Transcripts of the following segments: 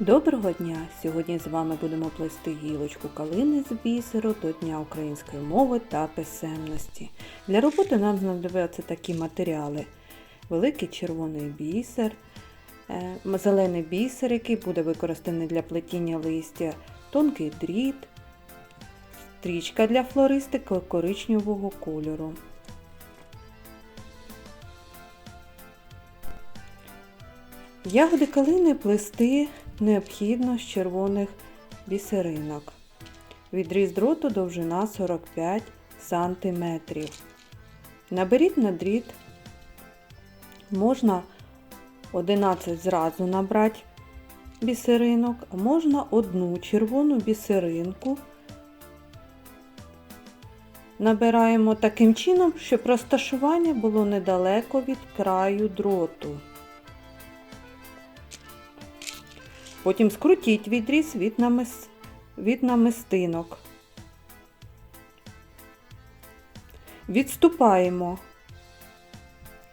Доброго дня! Сьогодні з вами будемо плести гілочку калини з бісеру до Дня української мови та писемності. Для роботи нам знадобляться такі матеріали: великий червоний бісер, е, зелений бісер, який буде використаний для плетіння листя, тонкий дріт, стрічка для флористики коричневого кольору. Ягоди калини плести необхідно з червоних бісеринок. Відріз дроту довжина 45 см. Наберіть на дріт. Можна 11 зразу набрати бісеринок, а можна одну червону бісеринку. Набираємо таким чином, щоб розташування було недалеко від краю дроту. Потім скрутіть відріз від, намис... від намистинок. Відступаємо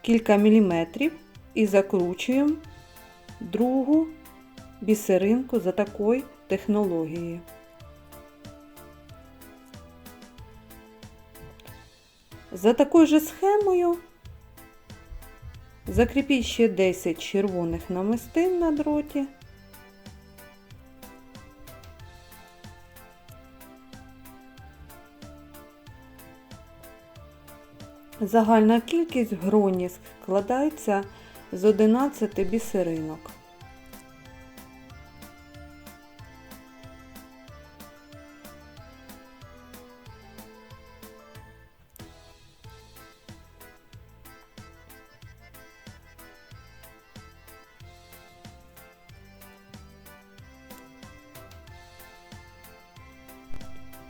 кілька міліметрів і закручуємо другу бісеринку за такою технологією. За такою же схемою закріпіть ще 10 червоних намистин на дроті. Загальна кількість гроні складається з 11 бісеринок.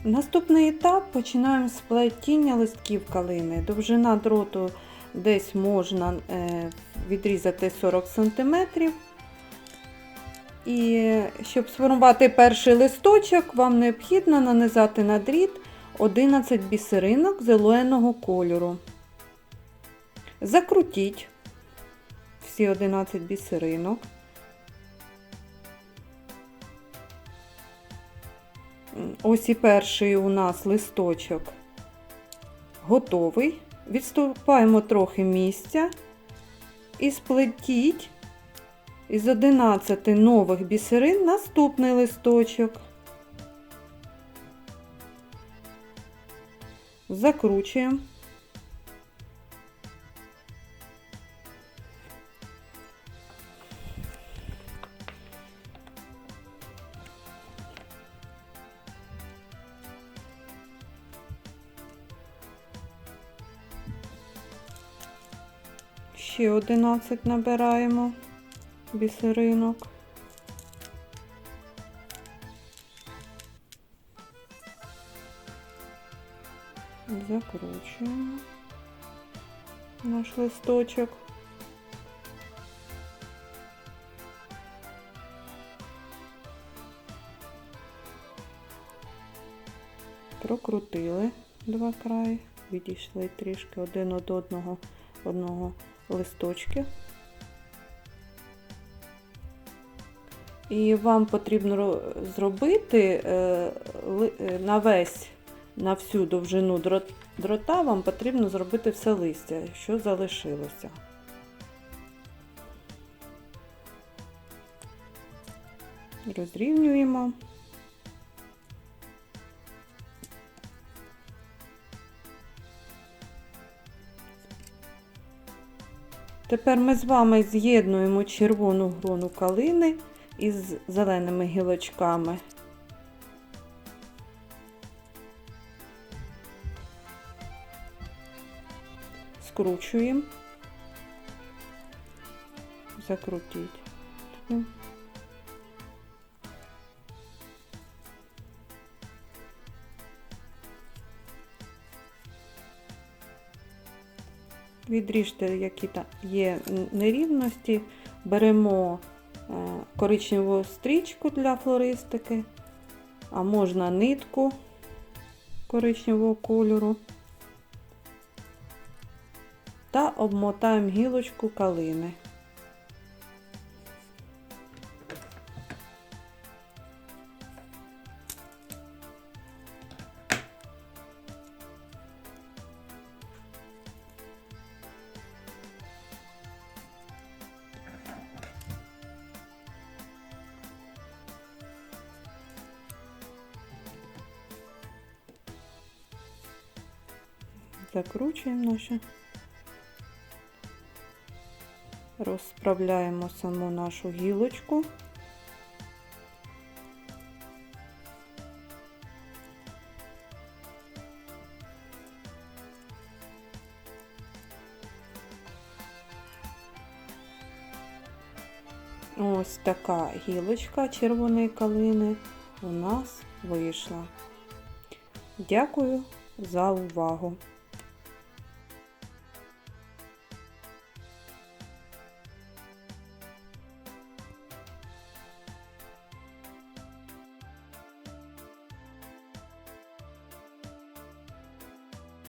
Наступний етап починаємо з плетіння листків калини. Довжина дроту десь можна е, відрізати 40 см. І щоб сформувати перший листочок, вам необхідно нанизати на дріт 11 бісеринок зеленого кольору. Закрутіть всі 11 бісеринок. Ось і перший у нас листочок готовий. Відступаємо трохи місця і сплетіть із 11 нових бісерин наступний листочок. Закручуємо. Ще 11 набираємо бісеринок. Закручуємо наш листочок. Прокрутили два краї, відійшли трішки один від одного одного листочки. І вам потрібно зробити е, на весь, на всю довжину дрота, вам потрібно зробити все листя, що залишилося. Розрівнюємо. Тепер ми з вами з'єднуємо червону грону калини із зеленими гілочками. Скручуємо, закрутіть. Відріжте, які там є нерівності, беремо е, коричневу стрічку для флористики, а можна нитку коричневого кольору та обмотаємо гілочку калини. Закручуємо наше. Розправляємо саму нашу гілочку. Ось така гілочка червоної калини у нас вийшла. Дякую за увагу!